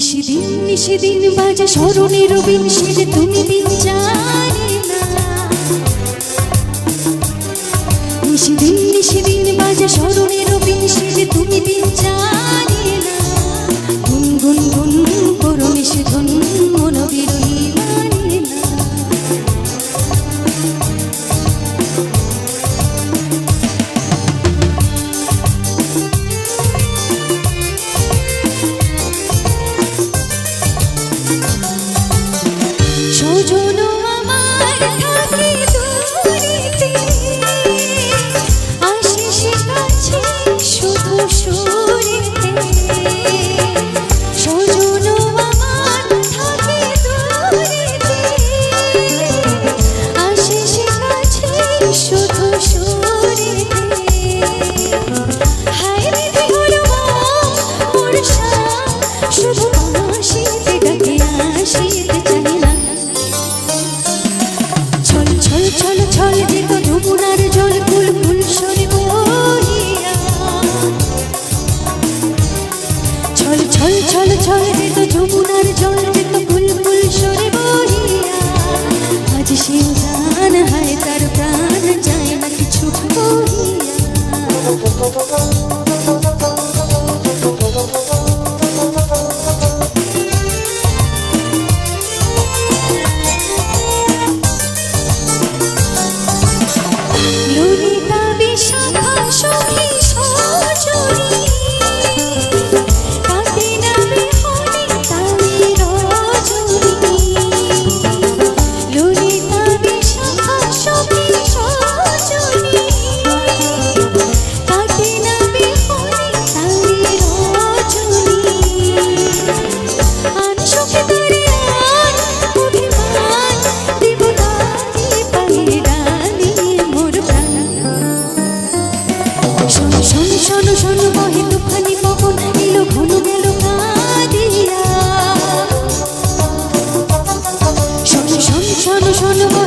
নিশিদিন নিশিদিন বাজে স্মরণের বিন তুমি দিন জানি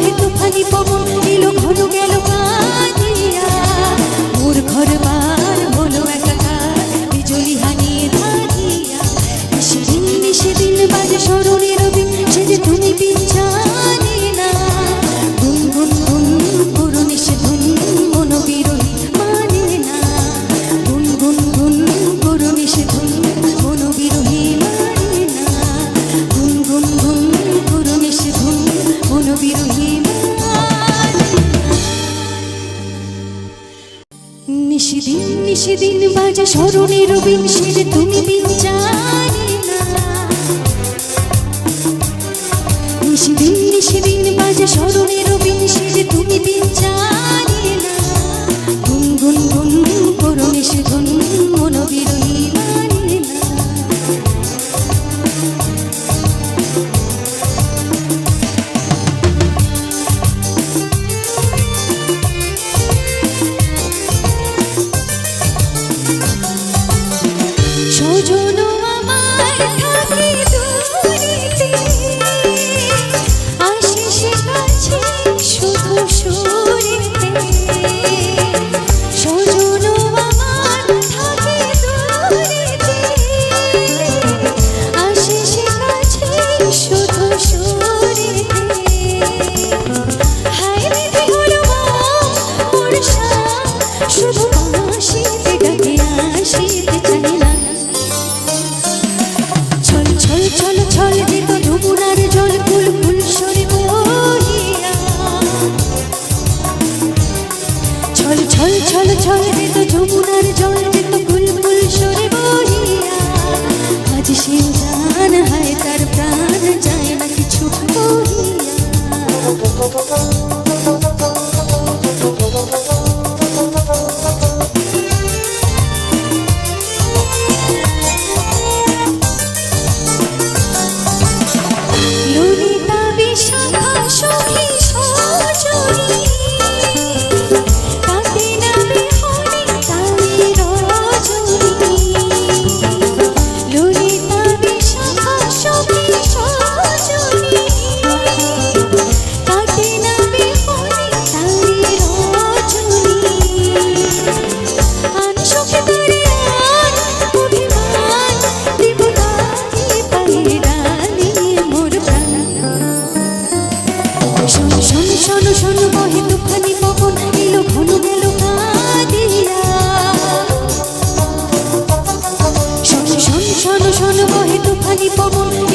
বহে তুফানি পবন এলো ঘন গেল কাঁদিয়া। মোর ঘর বার বিজলি হানিয়ে থাকিয়া সেদিন সেদিন বাজে স্মরণ সেদিন বাজে স্মরণে রবীন সেরে তুমি দিন যমুনার জল যেত কুলকুল সরে বহিয়া আজ সে Body for